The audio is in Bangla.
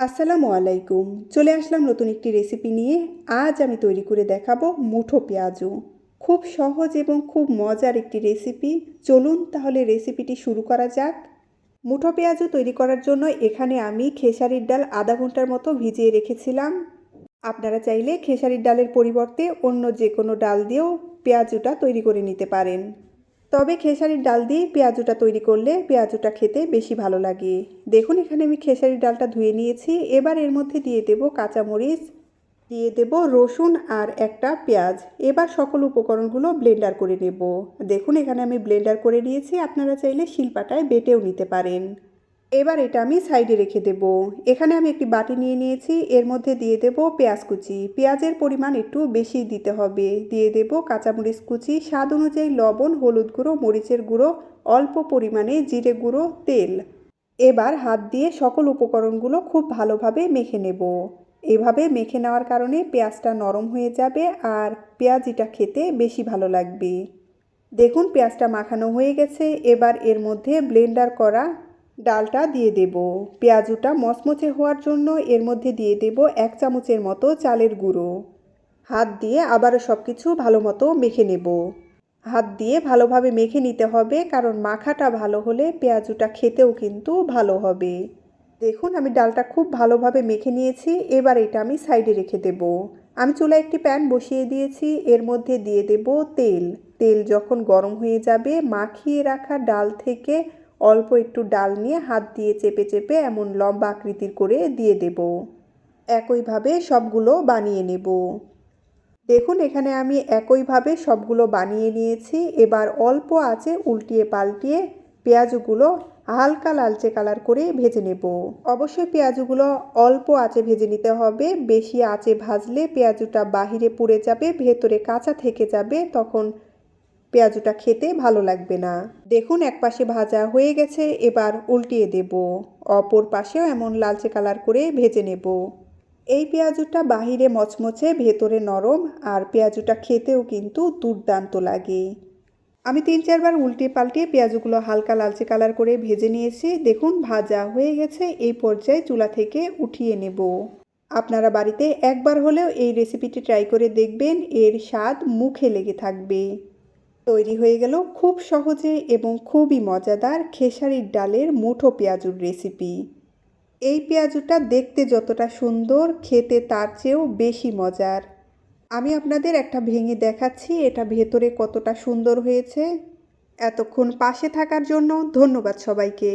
আসসালামু আলাইকুম। চলে আসলাম নতুন একটি রেসিপি নিয়ে। আজ আমি তৈরি করে দেখাবো মুঠো পেঁয়াজু। খুব সহজ এবং খুব মজার একটি রেসিপি চলুন তাহলে রেসিপিটি শুরু করা যাক। মুঠো পেঁয়াজু তৈরি করার জন্য এখানে আমি খেসারির ডাল আধা ঘণ্টার মতো ভিজিয়ে রেখেছিলাম। আপনারা চাইলে খেসারির ডালের পরিবর্তে অন্য যে কোনো ডাল দিয়েও পেঁয়াজুটা তৈরি করে নিতে পারেন। তবে খেসারির ডাল দিয়ে পেঁয়াজুটা তৈরি করলে পেঁয়াজুটা খেতে বেশি ভালো লাগে। দেখুন, এখানে আমি খেসারির ডালটা ধুয়ে নিয়েছি। এবার এর মধ্যে দিয়ে দেব কাঁচামরিচ, দিয়ে দেব রসুন আর একটা পেঁয়াজ। এবার সকল উপকরণগুলো ব্লেন্ডার করে নেব। দেখুন, এখানে আমি ব্লেন্ডার করে নিয়েছি। আপনারা চাইলে শিলপাটায় বেটেও নিতে পারেন। এবার এটা আমি সাইডে রেখে দেব। এখানে আমি একটি বাটি নিয়ে নিয়েছি। এর মধ্যে দিয়ে দেব পেঁয়াজ কুচি। পেঁয়াজের পরিমাণ একটু বেশি দিতে হবে। দিয়ে দেব কাঁচামরিচ কুচি, স্বাদ অনুযায়ী লবণ, হলুদ গুঁড়ো, মরিচের গুঁড়ো, অল্প পরিমাণে জিরে গুঁড়ো, তেল। এবার হাত দিয়ে সকল উপকরণগুলো খুব ভালোভাবে মেখে নেব। এভাবে মেখে নেওয়ার কারণে পেঁয়াজটা নরম হয়ে যাবে আর পেঁয়াজিটা খেতে বেশি ভালো লাগবে। দেখুন, পেঁয়াজটা মাখানো হয়ে গেছে। এবার এর মধ্যে ব্লেন্ডার করা ডালটা দিয়ে দেব। পেঁয়াজুটা মচমচে হওয়ার জন্য এর মধ্যে দিয়ে দেব এক চামচের মতো চালের গুঁড়ো। হাত দিয়ে আবারও সব কিছু ভালো মতো মেখে নেব। হাত দিয়ে ভালোভাবে মেখে নিতে হবে কারণ মাখাটা ভালো হলে পেঁয়াজুটা খেতেও কিন্তু ভালো হবে। দেখুন, আমি ডালটা খুব ভালোভাবে মেখে নিয়েছি, এবার এটা আমি সাইডে রেখে দেব। আমি চুলায় একটি প্যান বসিয়ে দিয়েছি, এর মধ্যে দিয়ে দেব তেল। তেল যখন গরম হয়ে যাবে, মাখিয়ে রাখা ডাল থেকে অল্প একটু ডাল নিয়ে হাত দিয়ে চেপে চেপে এমন লম্বা আকৃতির করে দিয়ে দেব। একইভাবে সবগুলো বানিয়ে নেব। দেখুন, এখানে আমি একইভাবে সবগুলো বানিয়ে নিয়েছি। এবার অল্প আছে উল্টিয়ে পাল্টিয়ে পেঁয়াজগুলো হালকা লালচে কালার করে ভেজে নেব। অবশ্যই পেঁয়াজগুলো অল্প আঁচে ভেজে নিতে হবে। বেশি আঁচে ভাজলে পেঁয়াজুটা বাহিরে পুড়ে যাবে, ভেতরে কাঁচা থেকে যাবে, তখন পেঁয়াজুটা খেতে ভালো লাগবে না। দেখুন এক পাশে ভাজা হয়ে গেছে, এবার উল্টিয়ে দেব। অপর পাশেও এমন লালচে কালার করে ভেজে নেব। এই পেঁয়াজুটা বাহিরে মচমচে, ভেতরে নরম, আর পেঁয়াজুটা খেতেও কিন্তু দুর্দান্ত লাগে। আমি তিন চারবার উল্টে পাল্টে পেঁয়াজগুলো হালকা লালচে কালার করে ভেজে নিয়েছি। দেখুন, ভাজা হয়ে গেছে, এই পর্যায়ে চুলা থেকে উঠিয়ে নেব। আপনারা বাড়িতে একবার হলেও এই রেসিপিটি ট্রাই করে দেখবেন, এর স্বাদ মুখে লেগে থাকবে। তৈরি হয়ে গেল খুব সহজে এবং খুবই মজাদার খেসারির ডালের মুঠো পেঁয়াজুর রেসিপি। এই পেঁয়াজুটা দেখতে যতটা সুন্দর, খেতে তার চেয়েও বেশি মজার। আমি আপনাদের একটা ভেঙে দেখাচ্ছি, এটা ভেতরে কতটা সুন্দর হয়েছে। এতক্ষণ পাশে থাকার জন্য ধন্যবাদ সবাইকে।